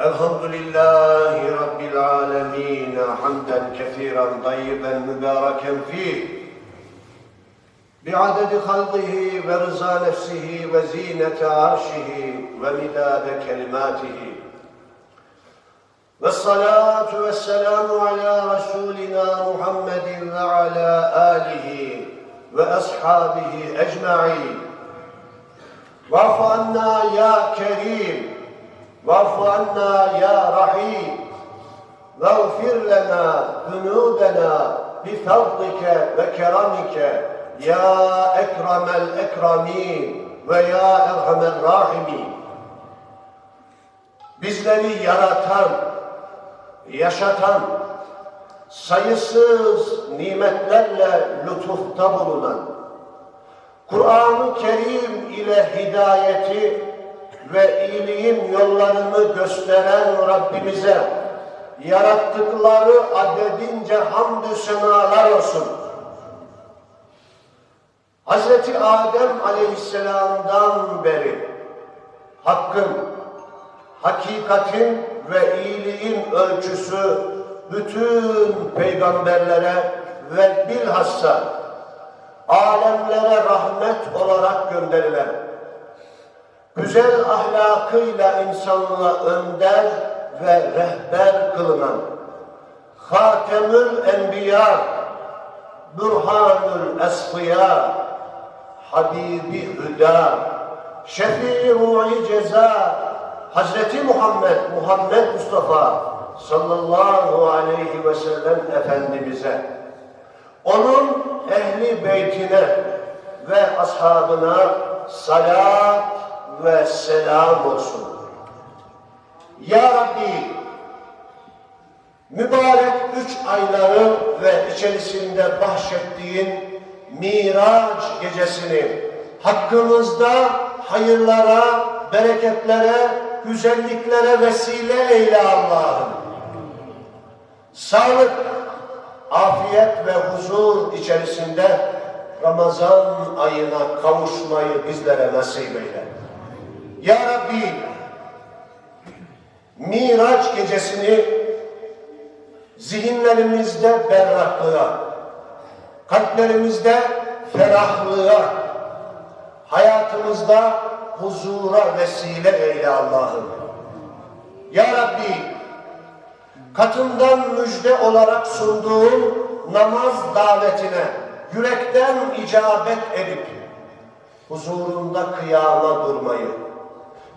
الحمد لله رب العالمين حمدا كثيرا طيبا مباركا فيه. بعدد خلقه ورضا نفسه وزينة عرشه ومداد كلماته. والصلاة والسلام على رسولنا محمد وعلى آله وأصحابه أجمعين. واعف عنا يا كريم. واعف عنا يا رحيم واغفر لنا ذنوبنا بفضلك وكرمك يا أكرم الأكرمين ويا أرحم الراحمين Bizleri yaratan, yaşatan, sayısız nimetlerle lütufta bulunan, Kur'an-ı Kerim ile hidayeti ve iyiliğin yollarını gösteren Rabbimize yarattıkları adedince hamdü senalar olsun. Hazreti Adem Aleyhisselam'dan beri hakkın, hakikatin ve iyiliğin ölçüsü bütün peygamberlere ve bilhassa alemlere rahmet olarak gönderilen, güzel ahlakıyla insanlığa önder ve rehber kılınan, Hatemül Enbiya, Burhanül Esfiya, Habibi Hüda, Şefii Ceza, Hazreti Muhammed, Muhammed Mustafa sallallahu aleyhi ve sellem Efendimiz'e, onun ehli beytine ve ashabına salat ve selam olsun. Ya Rabbi, mübarek üç ayları ve içerisinde bahşettiğin Miraç gecesini hakkımızda hayırlara, bereketlere, güzelliklere vesile eyle Allah'ım. Sağlık, afiyet ve huzur içerisinde Ramazan ayına kavuşmayı bizlere nasip eyle. Ya Rabbi, Miraç gecesini zihinlerimizde berraklığa, kalplerimizde ferahlığa, hayatımızda huzura vesile eyle Allah'ım. Ya Rabbi, katından müjde olarak sunduğun namaz davetine yürekten icabet edip huzurunda kıyama durmayı,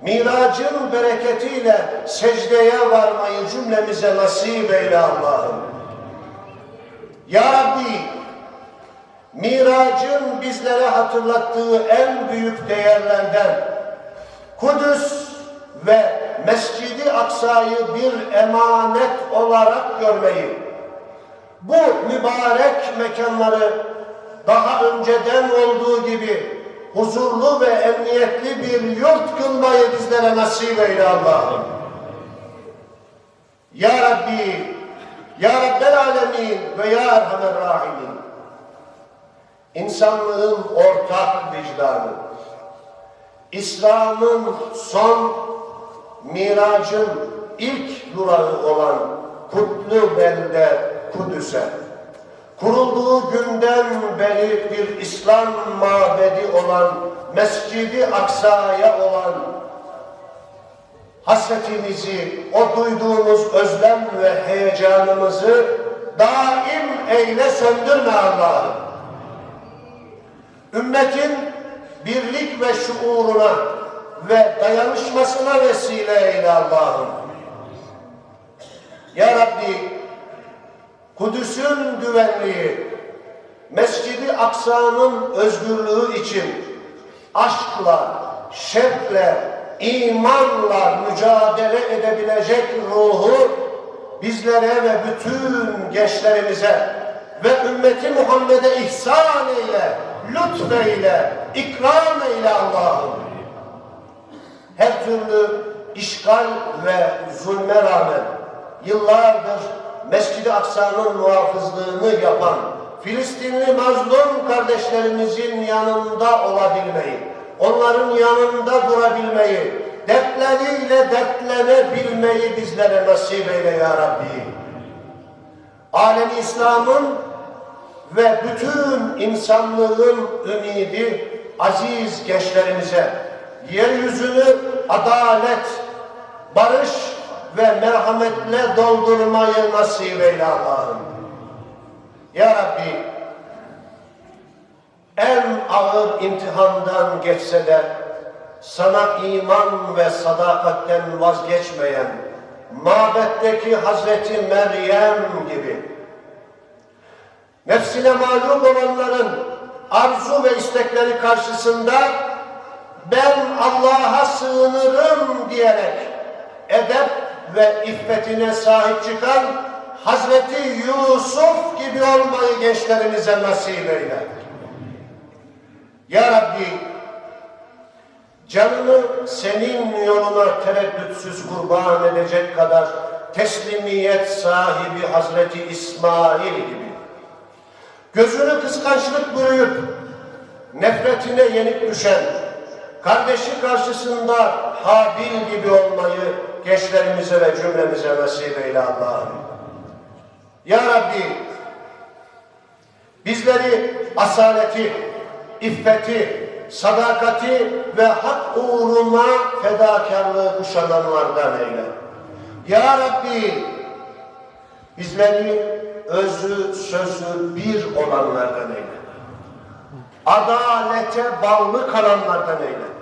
miracın bereketiyle secdeye varmayı cümlemize nasip eyle Allah'ım. Ya Rabbi, miracın bizlere hatırlattığı en büyük değerlerden Kudüs ve Mescidi Aksa'yı bir emanet olarak görmeyi, bu mübarek mekanları daha önceden olduğu gibi huzurlu ve emniyetli bir yurt kılmayı bizlere nasip eyle Allah'ım. Ya Rabbi, Ya Rabbel Alemin ve Ya Erhamer Rahimin. İnsanlığın ortak vicdanı, İslam'ın son miracın ilk durağı olan kutlu belde Kudüs'e kurulduğu günden beri bir İslam mabedi olan Mescidi Aksa'ya olan hasretimizi, o duyduğumuz özlem ve heyecanımızı daim eyle söndürme Allah'ım. Ümmetin birlik ve şuuruna ve dayanışmasına vesile eyle Allah'ım. Ya Rabbi, Kudüs'ün güvenliği, Mescidi Aksa'nın özgürlüğü için aşkla, şevkle, imanla mücadele edebilecek ruhu bizlere ve bütün gençlerimize ve ümmeti Muhammed'e ihsan eyle, lütfeyle, ikram eyle Allah'ım. Her türlü işgal ve zulme rağmen yıllardır Mescid-i Aksa'nın muhafızlığını yapan Filistinli mazlum kardeşlerimizin yanında olabilmeyi, onların yanında durabilmeyi, dertleriyle dertlenebilmeyi bizlere nasip eyle ya Rabbi. Alem İslam'ın ve bütün insanlığın ümidi aziz gençlerimize yeryüzünü adalet, barış ve merhametle doldurmayı nasip eyle Allah'ım. Ya Rabbi en ağır imtihandan geçse de sana iman ve sadakatten vazgeçmeyen mabetteki Hazreti Meryem gibi nefsine mağlup olanların arzu ve istekleri karşısında ben Allah'a sığınırım diyerek edep ve iffetine sahip çıkan Hazreti Yusuf gibi olmayı gençlerimize nasip eyle. Ya Rabbi canını senin yoluna tereddütsüz kurban edecek kadar teslimiyet sahibi Hazreti İsmail gibi gözünü kıskançlık bürüyüp nefretine yenik düşen kardeşi karşısında Habil gibi olmayı gençlerimize ve cümlemize nasip eyle Allah'ım. Ya Rabbi bizleri asaleti, iffeti, sadakati ve hak uğruna fedakarlığı kuşananlardan eyle. Ya Rabbi bizleri özü sözü bir olanlardan eyle. Adalete bağlı kalanlardan eyle.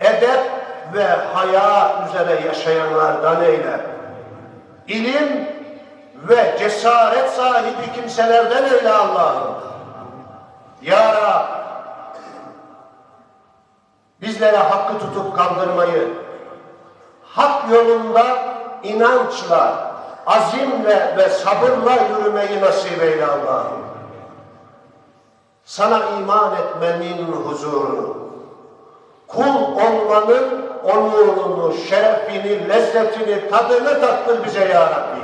Edep ve haya üzere yaşayanlardan eyle. İlim ve cesaret sahibi kimselerden eyle Allah'ım. Ya Rab, bizlere hakkı tutup kaldırmayı, hak yolunda inançla, azimle ve sabırla yürümeyi nasip eyle Allah'ım. Sana iman etmenin huzurunu, kul olmanın onurunu, şerefini, lezzetini, tadını tattır bize ya Rabbi.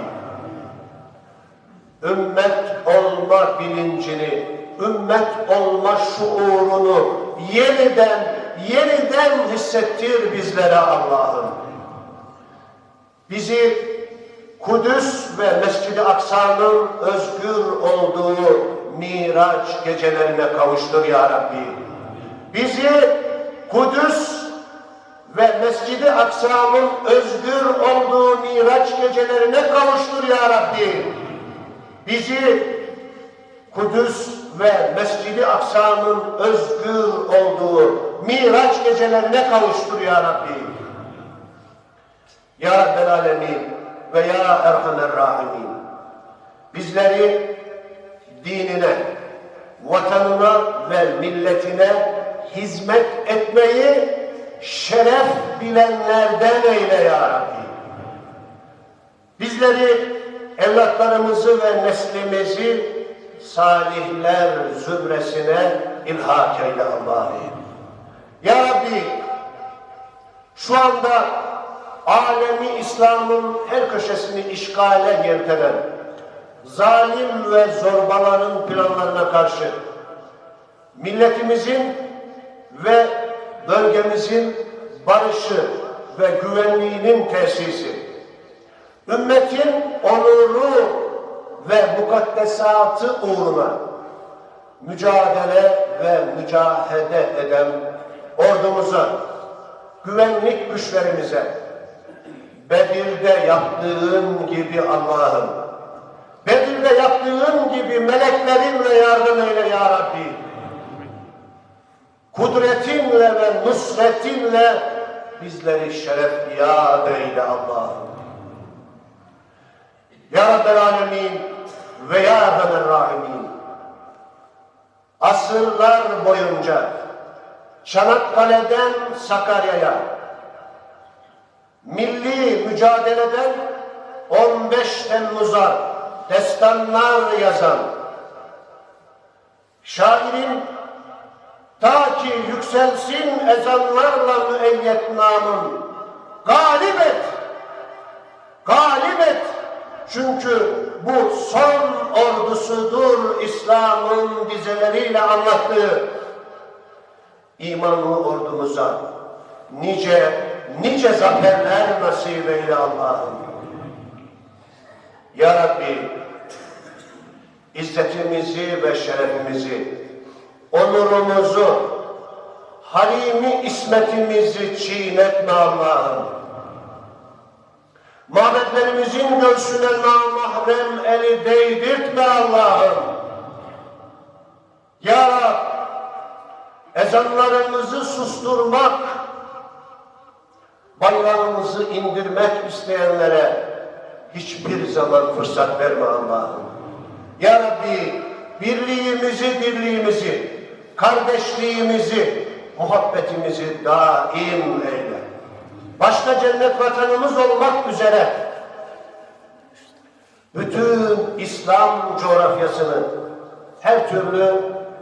Ümmet olma bilincini, ümmet olma şuurunu yeniden, yeniden hissettir bizlere Allah'ım. Bizi Kudüs ve Mescid-i Aksa'nın özgür olduğu Miraç gecelerine kavuştur ya Rabbi. Bizi Kudüs ve Mescid-i Aksa'nın özgür olduğu Miraç gecelerine kavuştur ya Rabbi. Bizi Kudüs ve Mescid-i Aksa'nın özgür olduğu Miraç gecelerine kavuştur ya Rabbi. Ya Rabbel Alemin ve Ya Erhamer Rahimin. Bizleri dinine, vatanına ve milletine hizmet etmeyi şeref bilenlerden eyle ya Rabbi. Bizleri, evlatlarımızı ve neslimizi salihler zümresine ilhak eyle Allah'ım. Ya Rabbi, şu anda alemi İslam'ın her köşesini işgale yeltenen zalim ve zorbaların planlarına karşı milletimizin ve bölgemizin barışı ve güvenliğinin tesisi, ümmetin onuru ve mukaddesatı uğruna mücadele ve mücahede eden ordumuza, güvenlik güçlerimize, Bedir'de yaptığın gibi Allah'ım, Bedir'de yaptığın gibi meleklerinle yardım eyle ya Rabbi. Kudretinle ve nusretinle bizleri şeref yad eyle Allah'ım. Ya Rabbel Alemin ve Ya Erhamer Rahimin. Asırlar boyunca Çanakkale'den Sakarya'ya milli mücadeleden 15 Temmuz'a destanlar yazan şairin ta ki yükselsin ezanlarla müeyyet namın. Galip et! Galip et! Çünkü bu son ordusudur İslam'ın dizeleriyle anlattığı. İmanlı ordumuza nice nice zaferler nasip eyle Allah'ım. Ya Rabbi, izzetimizi ve şerefimizi, onurumuzu, halimi ismetimizi çiğnetme Allah'ım. Mabetlerimizin göğsüne namahrem eli değdirtme Allah'ım. Ya Rab, ezanlarımızı susturmak, bayrağımızı indirmek isteyenlere hiçbir zaman fırsat verme Allah'ım. Ya Rabbi, birliğimizi, dirliğimizi, kardeşliğimizi, muhabbetimizi daim eyle. Başta cennet vatanımız olmak üzere bütün İslam coğrafyasını her türlü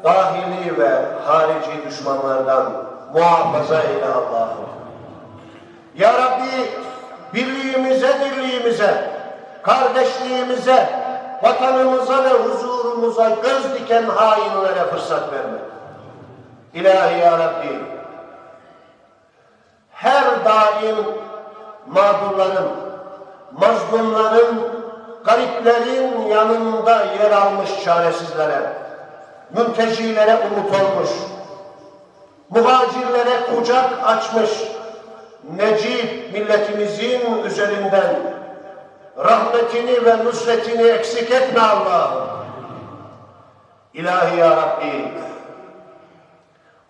dahili ve harici düşmanlardan muhafaza eyle Allah'ım. Ya Rabbi birliğimize, dirliğimize, kardeşliğimize, vatanımıza ve huzurumuza göz diken hainlere fırsat verme. İlahi Ya Rabbi her daim mağdurların, mazlumların, gariplerin yanında yer almış çaresizlere, mültecilere umut olmuş, muhacirlere kucak açmış, Necip milletimizin üzerinden rahmetini ve nusretini eksik etme Allah'ım. İlahi Ya Rabbi,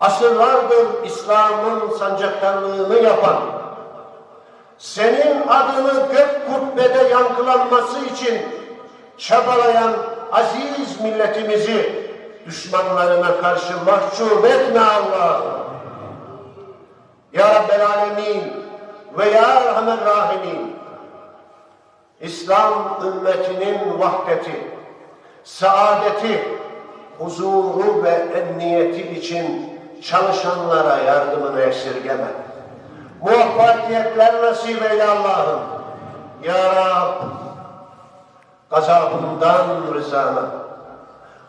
asırlardır İslam'ın sancaktarlığını yapan, senin adını gök kubbede yankılanması için çabalayan aziz milletimizi düşmanlarına karşı mahcup etme Allah'ım. Ya Rabbel Alemin ve Ya Erhamer Rahimin İslam ümmetinin vahdeti, saadeti, huzuru ve emniyeti için çalışanlara yardımını esirgeme. Muvaffakiyetler nasip eyle Allah'ım. Ya Rab, gazabından rızana,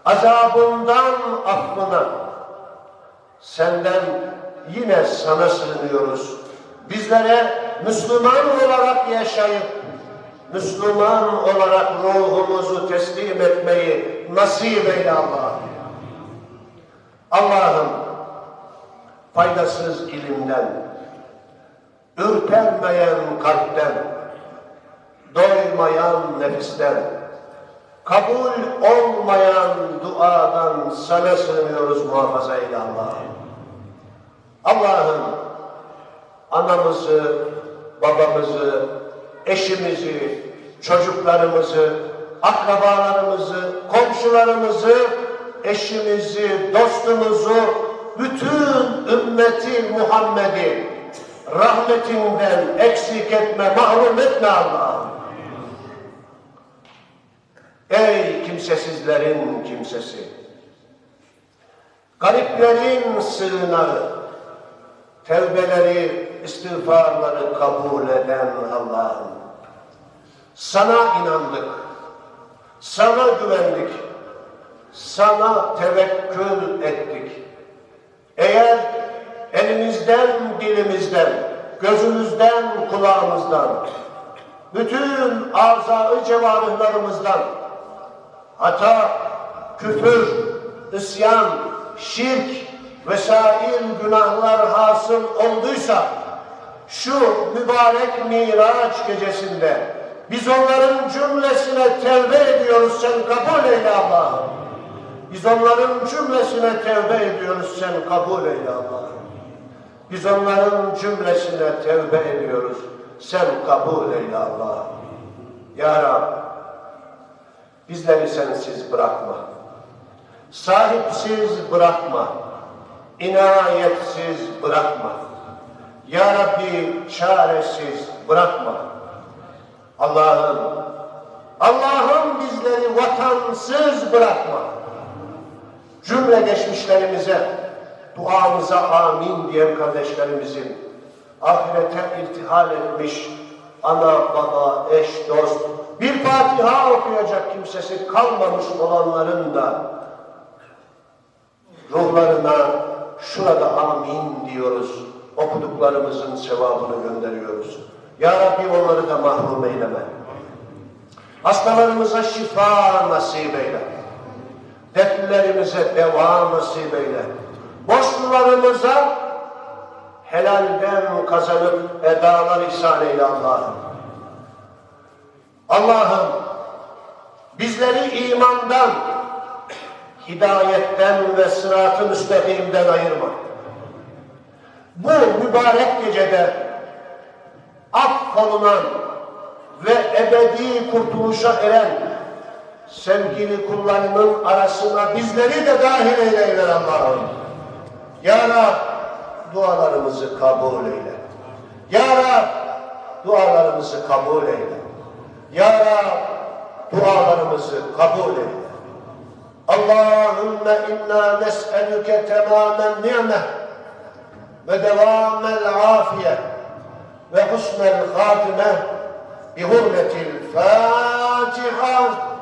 azabından affına, senden yine sana sığınıyoruz. Bizlere Müslüman olarak yaşayıp, Müslüman olarak ruhumuzu teslim etmeyi nasip eyle Allah'ım. Allah'ım faydasız ilimden, ürpermeyen kalpten, doymayan nefisten, kabul olmayan duadan sana sığınıyoruz muhafaza eyle Allah'ım. Allah'ım anamızı, babamızı, eşimizi, çocuklarımızı, akrabalarımızı, komşularımızı, eşimizi, dostumuzu, bütün ümmeti Muhammed'i rahmetinden eksik etme, mahrum etme Allah'ım. Ey kimsesizlerin kimsesi, gariplerin sığınağı, tevbeleri, istiğfarları kabul eden Allah'ım. Sana inandık, sana güvendik, sana tevekkül ettik. Eğer elimizden, dilimizden, gözümüzden, kulağımızdan, bütün azai cevarihlarımızdan hata, küfür, isyan, şirk, vesair günahlar hasıl olduysa şu mübarek Miraç gecesinde biz onların cümlesine tevbe ediyoruz sen kabul eyle Allah'ım. Biz onların cümlesine tevbe ediyoruz sen kabul eyle Allah'ım. Biz onların cümlesine tevbe ediyoruz sen kabul eyle Allah'ım. Ya Rab bizleri sensiz bırakma. Sahipsiz bırakma inayetsiz bırakma. Ya Rabbi çaresiz bırakma. Allah'ım, Allah'ım bizleri vatansız bırakma. Cümle geçmişlerimize, duamıza amin diyen kardeşlerimizin ahirete irtihal etmiş ana, baba, eş, dost, bir Fatiha okuyacak kimsesi kalmamış olanların da ruhlarına şurada amin diyoruz. Okuduklarımızın sevabını gönderiyoruz. Ya Rabbi onları da mahrum eyleme. Hastalarımıza şifa nasip eyle. Dertlerimize deva nasip eyle. Borçlularımıza helalden kazanıp edalar ihsan eyle Allah'ım. Allah'ım bizleri imandan, hidayetten ve sırat-ı müstakimden ayırma. Bu mübarek gecede affolunan ve ebedi kurtuluşa eren sevgili kullarının arasına bizleri de dahil eyle Allah'ım. Ya Rab dualarımızı kabul eyle. Ya Rab dualarımızı kabul eyle. Ya Rab dualarımızı kabul eyle. Allahümme inna nes'elüke temamen ni'meh ve devamel afiye ve husnel hatime bi hurmetil Fatiha.